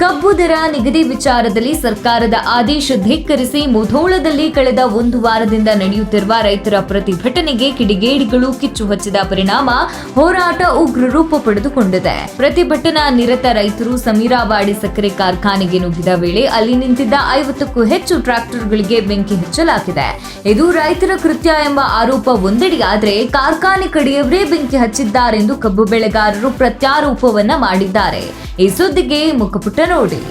ಕಬ್ಬು ದರ ನಿಗದಿ ವಿಚಾರದಲ್ಲಿ ಸರ್ಕಾರದ ಆದೇಶ ಧಿಕ್ಕರಿಸಿ ಮುಧೋಳದಲ್ಲಿ ಕಳೆದ ಒಂದು ವಾರದಿಂದ ನಡೆಯುತ್ತಿರುವ ರೈತರ ಪ್ರತಿಭಟನೆಗೆ ಕಿಡಿಗೇಡಿಗಳು ಕಿಚ್ಚು ಹಚ್ಚಿದ ಪರಿಣಾಮ ಹೋರಾಟ ಉಗ್ರ ರೂಪ ಪಡೆದುಕೊಂಡಿದೆ. ಪ್ರತಿಭಟನಾ ನಿರತ ರೈತರು ಸಮೀರಾವಾಡಿ ಸಕ್ಕರೆ ಕಾರ್ಖಾನೆಗೆ ನುಗ್ಗಿದ ವೇಳೆ ಅಲ್ಲಿ ನಿಂತಿದ್ದ ಐವತ್ತಕ್ಕೂ ಹೆಚ್ಚು ಟ್ರಾಕ್ಟರ್ಗಳಿಗೆ ಬೆಂಕಿ ಹಚ್ಚಲಾಗಿದೆ. ಇದು ರೈತರ ಕೃತ್ಯ ಎಂಬ ಆರೋಪ ಒಂದೆಡೆಯಾದರೆ ಕಾರ್ಖಾನೆ ಕಡೆಯವರೇ ಬೆಂಕಿ ಹಚ್ಚಿದ್ದಾರೆಂದು ಕಬ್ಬು ಬೆಳೆಗಾರರು ಪ್ರತ್ಯಾರೋಪವನ್ನ ಮಾಡಿದ್ದಾರೆ. ಈ ಸುದ್ದಿಗೆ ಮುಖಪುಟ ನೋಡಿ.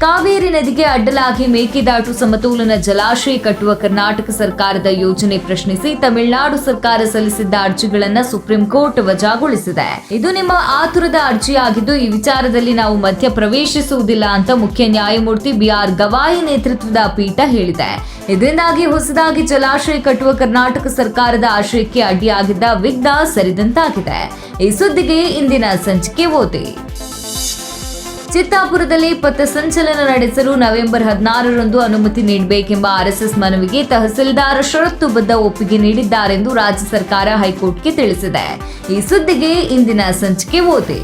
ಕಾವೇರಿ ನದಿಗೆ ಅಡ್ಡಲಾಗಿ ಮೇಕೆದಾಟು ಸಮತೋಲನ ಜಲಾಶಯ ಕಟ್ಟುವ ಕರ್ನಾಟಕ ಸರ್ಕಾರದ ಯೋಜನೆ ಪ್ರಶ್ನಿಸಿ ತಮಿಳುನಾಡು ಸರ್ಕಾರ ಸಲ್ಲಿಸಿದ್ದ ಅರ್ಜಿಗಳನ್ನು ಸುಪ್ರೀಂ ಕೋರ್ಟ್ ವಜಾಗೊಳಿಸಿದೆ. ಇದು ನಿಮ್ಮ ಆತುರದ ಅರ್ಜಿಯಾಗಿದ್ದು, ಈ ವಿಚಾರದಲ್ಲಿ ನಾವು ಮಧ್ಯ ಪ್ರವೇಶಿಸುವುದಿಲ್ಲ ಅಂತ ಮುಖ್ಯ ನ್ಯಾಯಮೂರ್ತಿ ಬಿಆರ್ ಗವಾಯಿ ನೇತೃತ್ವದ ಪೀಠ ಹೇಳಿದೆ. ಇದರಿಂದಾಗಿ ಹೊಸದಾಗಿ ಜಲಾಶಯ ಕಟ್ಟುವ ಕರ್ನಾಟಕ ಸರ್ಕಾರದ ಆಶಯಕ್ಕೆ ಅಡ್ಡಿಯಾಗಿದ್ದ ವಿಘ್ನ ಸರಿದಂತಾಗಿದೆ. ಈ ಸುದ್ದಿಗೆ ಇಂದಿನ ಸಂಚಿಕೆ ಓದಿ. ಚಿತ್ತಾಪುರದಲ್ಲಿ ಪಥಸಂಚಲನ ನಡೆಸಲು ನವೆಂಬರ್ ಹದಿನಾರರಂದು ಅನುಮತಿ ನೀಡಬೇಕೆಂಬ ಆರ್ಎಸ್ಎಸ್ ಮನವಿಗೆ ತಹಸೀಲ್ದಾರ್ ಷರತ್ತುಬದ್ಧ ಒಪ್ಪಿಗೆ ನೀಡಿದ್ದಾರೆಂದು ರಾಜ್ಯ ಸರ್ಕಾರ ಹೈಕೋರ್ಟ್ಗೆ ತಿಳಿಸಿದೆ. ಈ ಸುದ್ದಿಗೆ ಇಂದಿನ ಸಂಚಿಕೆ ಓದಿ.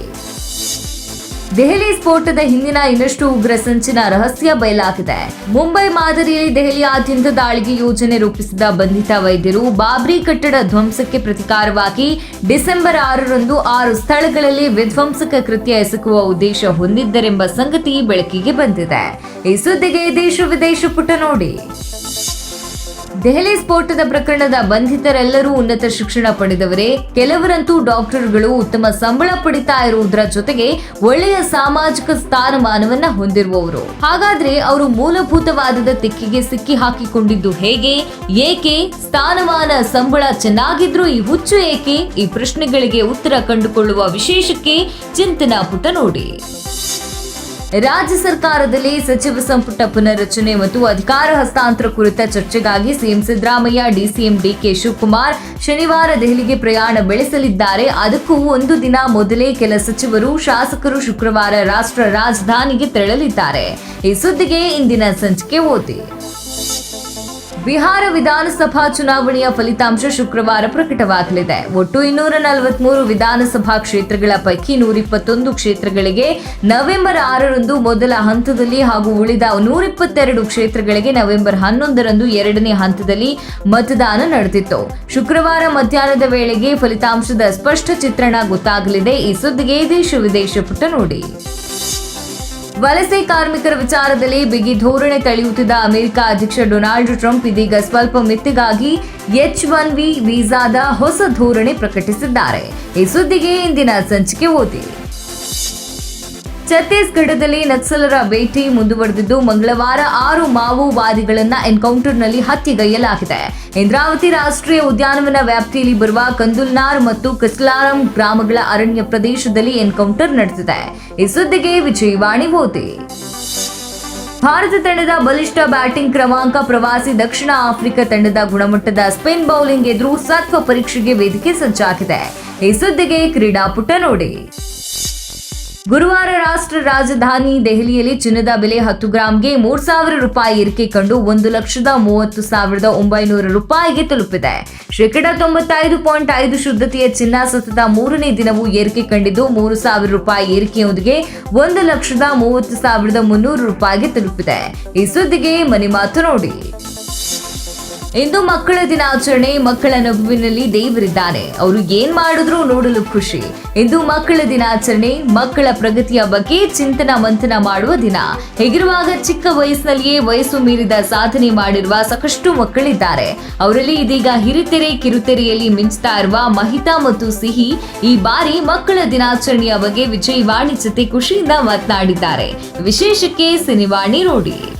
ದೆಹಲಿ ಸ್ಫೋಟದ ಹಿಂದಿನ ಇನ್ನಷ್ಟು ಉಗ್ರ ಸಂಚಿನ ರಹಸ್ಯ ಬಯಲಾಗಿದೆ. ಮುಂಬೈ ಮಾದರಿಯಲ್ಲಿ ದೆಹಲಿಯಾದ್ಯಂತ ದಾಳಿಗೆ ಯೋಜನೆ ರೂಪಿಸಿದ ಬಂಧಿತ ವೈದ್ಯರು ಬಾಬ್ರಿ ಕಟ್ಟಡ ಧ್ವಂಸಕ್ಕೆ ಪ್ರತಿಕಾರವಾಗಿ ಡಿಸೆಂಬರ್ ಆರರಂದು ಆರು ಸ್ಥಳಗಳಲ್ಲಿ ವಿಧ್ವಂಸಕ ಕೃತ್ಯ ಎಸಗುವ ಉದ್ದೇಶ ಹೊಂದಿದ್ದರೆಂಬ ಸಂಗತಿ ಬೆಳಕಿಗೆ ಬಂದಿದೆ. ಈ ಸುದ್ದಿಗೆ ದೇಶ ವಿದೇಶ ಪುಟ ನೋಡಿ. ದೆಹಲಿ ಸ್ಫೋಟದ ಪ್ರಕರಣದ ಬಂಧಿತರೆಲ್ಲರೂ ಉನ್ನತ ಶಿಕ್ಷಣ ಪಡೆದವರೇ. ಕೆಲವರಂತೂ ಡಾಕ್ಟರ್ಗಳು ಉತ್ತಮ ಸಂಬಳ ಪಡಿತಾ ಇರುವುದರ ಜೊತೆಗೆ ಒಳ್ಳೆಯ ಸಾಮಾಜಿಕ ಸ್ಥಾನಮಾನವನ್ನ ಹೊಂದಿರುವವರು. ಹಾಗಾದ್ರೆ ಅವರು ಮೂಲಭೂತವಾದದ ತಿಕ್ಕಿಗೆ ಸಿಕ್ಕಿ ಹಾಕಿಕೊಂಡಿದ್ದು ಹೇಗೆ? ಏಕೆ ಸ್ಥಾನಮಾನ ಸಂಬಳ ಚೆನ್ನಾಗಿದ್ರು ಈ ಹುಚ್ಚು ಏಕೆ? ಈ ಪ್ರಶ್ನೆಗಳಿಗೆ ಉತ್ತರ ಕಂಡುಕೊಳ್ಳುವ ವಿಶೇಷಕ್ಕೆ ಚಿಂತನಾ ಪುಟ ನೋಡಿ. ರಾಜ್ಯ ಸರ್ಕಾರದಲ್ಲಿ ಸಚಿವ ಸಂಪುಟ ಪುನರ್ರಚನೆ ಮತ್ತು ಅಧಿಕಾರ ಹಸ್ತಾಂತರ ಕುರಿತ ಚರ್ಚೆಗಾಗಿ CM Siddaramaiah, DCM DK Shivakumar ಶನಿವಾರ ದೆಹಲಿಗೆ ಪ್ರಯಾಣ ಬೆಳೆಸಲಿದ್ದಾರೆ. ಅದಕ್ಕೂ ಒಂದು ದಿನ ಮೊದಲೇ ಕೆಲ ಸಚಿವರು, ಶಾಸಕರು ಶುಕ್ರವಾರ ರಾಷ್ಟ್ರ ರಾಜಧಾನಿಗೆ ತೆರಳಲಿದ್ದಾರೆ. ಈ ಸುದ್ದಿಗೆ ಇಂದಿನ ಸಂಚಿಕೆ ಓದಿ. ಬಿಹಾರ ವಿಧಾನಸಭಾ ಚುನಾವಣೆಯ ಫಲಿತಾಂಶ ಶುಕ್ರವಾರ ಪ್ರಕಟವಾಗಲಿದೆ. ಒಟ್ಟು ಇನ್ನೂರ ನಲವತ್ಮೂರು ವಿಧಾನಸಭಾ ಕ್ಷೇತ್ರಗಳ ಪೈಕಿ ನೂರಿಪ್ಪತ್ತೊಂದು ಕ್ಷೇತ್ರಗಳಿಗೆ ನವೆಂಬರ್ ಆರರಂದು ಮೊದಲ ಹಂತದಲ್ಲಿ ಹಾಗೂ ಉಳಿದ ನೂರಿಪ್ಪತ್ತೆರಡು ಕ್ಷೇತ್ರಗಳಿಗೆ ನವೆಂಬರ್ ಹನ್ನೊಂದರಂದು ಎರಡನೇ ಹಂತದಲ್ಲಿ ಮತದಾನ ನಡೆದಿತ್ತು. ಶುಕ್ರವಾರ ಮಧ್ಯಾಹ್ನದ ವೇಳೆಗೆ ಫಲಿತಾಂಶದ ಸ್ಪಷ್ಟ ಚಿತ್ರಣ ಗೊತ್ತಾಗಲಿದೆ. ಈ ಸುದ್ದಿಗೆ ದೇಶ ವಿದೇಶ ಪುಟ ನೋಡಿ. ವಲಸೆ ಕಾರ್ಮಿಕರ ವಿಚಾರದಲ್ಲಿ ಬಿಗಿ ಧೋರಣೆ ತಳೆಯುತ್ತಿದ್ದ ಅಮೆರಿಕ ಅಧ್ಯಕ್ಷ ಡೊನಾಲ್ಡ್ ಟ್ರಂಪ್ ಇದೀಗ ಸ್ವಲ್ಪ ಮಿತ್ತಿಗಾಗಿ ಎಚ್ ಒನ್ ವಿ ವೀಸಾದ ಹೊಸ ಧೋರಣೆ ಪ್ರಕಟಿಸಿದ್ದಾರೆ. ಈ ಸುದ್ದಿಗೆ ಇಂದಿನ ಸಂಚಿಕೆ ಓದಿ. ಛತ್ತೀಸ್ಗಢದಲ್ಲಿ ನಕ್ಸಲರ ಭೇಟಿ ಮುಂದುವರೆದಿದ್ದು, ಮಂಗಳವಾರ ಆರು ಮಾವೋವಾದಿಗಳನ್ನ ಎನ್ಕೌಂಟರ್ನಲ್ಲಿ ಹತ್ಯೆಗೈಯಲಾಗಿದೆ. ಇಂದ್ರಾವತಿ ರಾಷ್ಟ್ರೀಯ ಉದ್ಯಾನವನ ವ್ಯಾಪ್ತಿಯಲ್ಲಿ ಬರುವ ಕಂದುಲ್ನಾರ್ ಮತ್ತು ಕಸ್ಲಾರಂ ಗ್ರಾಮಗಳ ಅರಣ್ಯ ಪ್ರದೇಶದಲ್ಲಿ ಎನ್ಕೌಂಟರ್ ನಡೆದಿದೆ. ಈ ಸುದ್ದಿಗೆ ವಿಜಯವಾಣಿ ಓದಿ ಭಾರತ ತಂಡದ ಬಲಿಷ್ಠ ಬ್ಯಾಟಿಂಗ್ ಕ್ರಮಾಂಕ ಪ್ರವಾಸಿ ದಕ್ಷಿಣ ಆಫ್ರಿಕಾ ತಂಡದ ಗುಣಮಟ್ಟದ ಸ್ಪಿನ್ ಬೌಲಿಂಗ್ ಎದುರು ಸತ್ವ ಪರೀಕ್ಷೆಗೆ ವೇದಿಕೆ ಸಜ್ಜಾಗಿದೆ. ಈ ಸುದ್ದಿಗೆ ಕ್ರೀಡಾಪುಟ ನೋಡಿ. ಗುರುವಾರ ರಾಷ್ಟ್ರ ರಾಜಧಾನಿ ದೆಹಲಿಯಲ್ಲಿ ಚಿನ್ನದ ಬೆಲೆ ಹತ್ತು ಗ್ರಾಂಗೆ ಮೂರ್ ಸಾವಿರ ರೂಪಾಯಿ ಏರಿಕೆ ಕಂಡು ಒಂದು ಲಕ್ಷದ ಮೂವತ್ತು ಸಾವಿರದ ಒಂಬೈನೂರು ರೂಪಾಯಿಗೆ ತಲುಪಿದೆ. ಶೇಕಡ ತೊಂಬತ್ತೈದು ಪಾಯಿಂಟ್ ಐದು ಶುದ್ಧತೆಯ ಚಿನ್ನ ಸತತ ಮೂರನೇ ದಿನವೂ ಏರಿಕೆ ಕಂಡಿದ್ದು ಮೂರು ಸಾವಿರ ರೂಪಾಯಿ ಏರಿಕೆಯೊಂದಿಗೆ ಒಂದು ಲಕ್ಷದ ಮೂವತ್ತು ಸಾವಿರದ ಮುನ್ನೂರು ರೂಪಾಯಿಗೆ ತಲುಪಿದೆ. ಈ ಸುದ್ದಿಗೆ ಮನೆ ಮಾತು ನೋಡಿ. ಇಂದು ಮಕ್ಕಳ ದಿನಾಚರಣೆ ಮಕ್ಕಳ ನಗುವಿನಲ್ಲಿ ದೇವರಿದ್ದಾನೆ ಅವರು ಏನ್ ಮಾಡಿದ್ರು ನೋಡಲು ಖುಷಿ. ಇಂದು ಮಕ್ಕಳ ದಿನಾಚರಣೆ, ಮಕ್ಕಳ ಪ್ರಗತಿಯ ಬಗ್ಗೆ ಚಿಂತನ ಮಂಥನ ಮಾಡುವ ದಿನ. ಹೀಗಿರುವಾಗ ಚಿಕ್ಕ ವಯಸ್ಸಿನಲ್ಲಿಯೇ ವಯಸ್ಸು ಮೀರಿದ ಸಾಧನೆ ಮಾಡಿರುವ ಸಾಕಷ್ಟು ಮಕ್ಕಳಿದ್ದಾರೆ. ಅವರಲ್ಲಿ ಇದೀಗ ಹಿರಿತೆರೆ, ಕಿರುತೆರೆಯಲ್ಲಿ ಮಿಂಚ್ತಾ ಇರುವ ಮಹಿತಾ ಮತ್ತು ಸಿಹಿ ಈ ಬಾರಿ ಮಕ್ಕಳ ದಿನಾಚರಣೆಯ ಬಗ್ಗೆ ವಿಜಯವಾಣಿ ಜೊತೆ ಖುಷಿಯಿಂದ ಮಾತನಾಡಿದ್ದಾರೆ. ವಿಶೇಷಕ್ಕೆ ಸಿನಿವಾಣಿ ನೋಡಿ.